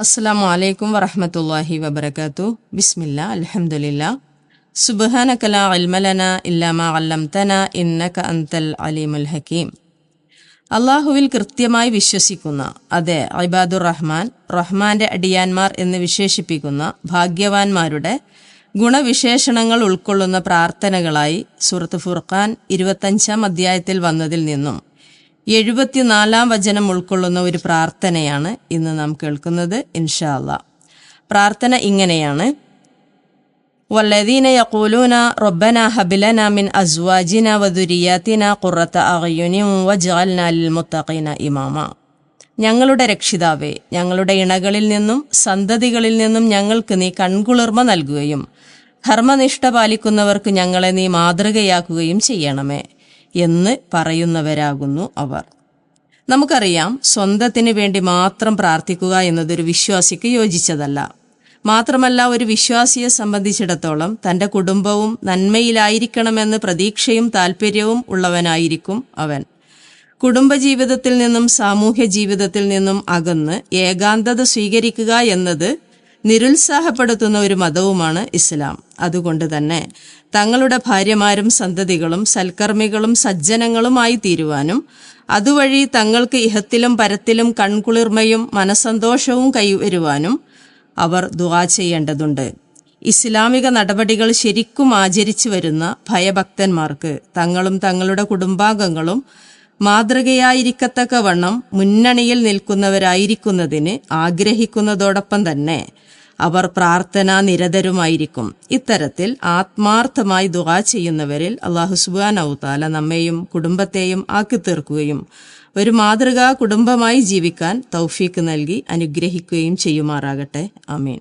അസ്സാം വലൈക്കും വറഹമത്തല്ലാഹി വബർക്കാത്തു ബിസ്മില്ല അലഹമുല്ല സുബാനക്കല അൽമലന ഇല്ലാമ അല്ലംതന ഇന്നക അന്തൽ അലീമുൽ ഹക്കീം. അള്ളാഹുവിൽ കൃത്യമായി വിശ്വസിക്കുന്ന അതെ അബാദുർ റഹ്മാൻ റഹ്മാന്റെ അടിയാന്മാർ എന്ന് വിശേഷിപ്പിക്കുന്ന ഭാഗ്യവാന്മാരുടെ ഗുണവിശേഷണങ്ങൾ ഉൾക്കൊള്ളുന്ന പ്രാർത്ഥനകളായി സൂറത്ത് ഫുർഖാൻ ഇരുപത്തഞ്ചാം അധ്യായത്തിൽ വന്നതിൽ നിന്നും എഴുപത്തിനാലാം വചനം ഉൾക്കൊള്ളുന്ന ഒരു പ്രാർത്ഥനയാണ് ഇന്ന് നാം കേൾക്കുന്നത് ഇൻഷാ അല്ലാ പ്രാർത്ഥന ഇങ്ങനെയാണ് والذين يقولون ربنا هب لنا من أزواجنا وذرياتنا قرة أعين واجعلنا للمتقين إماما ഞങ്ങളുടെ രക്ഷിതാവേ ഞങ്ങളുടെ ഇണകളിൽ നിന്നും സന്തതികളിൽ നിന്നും ഞങ്ങൾക്ക് നീ കൺകുളിർമ നൽകുകയും ധർമ്മനിഷ്ഠ പാലിക്കുന്നവർക്ക് ഞങ്ങളെ നീ മാതൃകയാക്കുകയും ചെയ്യണമേ എന്ന് പറയുന്നവരാകുന്നു അവർ. നമുക്കറിയാം സ്വന്തത്തിന് വേണ്ടി മാത്രം പ്രാർത്ഥിക്കുക എന്നതൊരു വിശ്വാസിക്ക് യോജിച്ചതല്ല. മാത്രമല്ല ഒരു വിശ്വാസിയെ സംബന്ധിച്ചിടത്തോളം തന്റെ കുടുംബവും നന്മയിലായിരിക്കണമെന്ന് പ്രതീക്ഷയും താല്പര്യവും ഉള്ളവനായിരിക്കും അവൻ. കുടുംബജീവിതത്തിൽ നിന്നും സാമൂഹ്യ ജീവിതത്തിൽ നിന്നും അകന്ന് ഏകാന്തത സ്വീകരിക്കുക എന്നത് നിരുത്സാഹപ്പെടുത്തുന്ന ഒരു മതവുമാണ് ഇസ്ലാം. അതുകൊണ്ട് തന്നെ തങ്ങളുടെ ഭാര്യമാരും സന്തതികളും സൽക്കർമ്മികളും സജ്ജനങ്ങളുമായി തീരുവാനും അതുവഴി തങ്ങൾക്ക് ഇഹത്തിലും പരത്തിലും കൺകുളിർമയും മനസന്തോഷവും കൈവരുവാനും അവർ ദുവാ ചെയ്യേണ്ടതുണ്ട്. ഇസ്ലാമിക നടപടികൾ ശരിക്കും ആചരിച്ചു വരുന്ന ഭയഭക്തന്മാർക്ക് തങ്ങളും തങ്ങളുടെ കുടുംബാംഗങ്ങളും മാതൃകയായിരിക്കത്തക്കവണ്ണം മുന്നണിയിൽ നിൽക്കുന്നവരായിരിക്കുന്നതിന് ആഗ്രഹിക്കുന്നതോടൊപ്പം തന്നെ അവർ പ്രാർത്ഥനാ നിരതരുമായിരിക്കും. ഇത്തരത്തിൽ ആത്മാർത്ഥമായി ദുആ ചെയ്യുന്നവരിൽ അള്ളാഹു സുബാനൌത്താല നമ്മെയും കുടുംബത്തെയും ആക്കി തീർക്കുകയും ഒരു മാതൃകാ കുടുംബമായി ജീവിക്കാൻ തൗഫീക്ക് നൽകി അനുഗ്രഹിക്കുകയും ചെയ്യുമാറാകട്ടെ. ആമീൻ.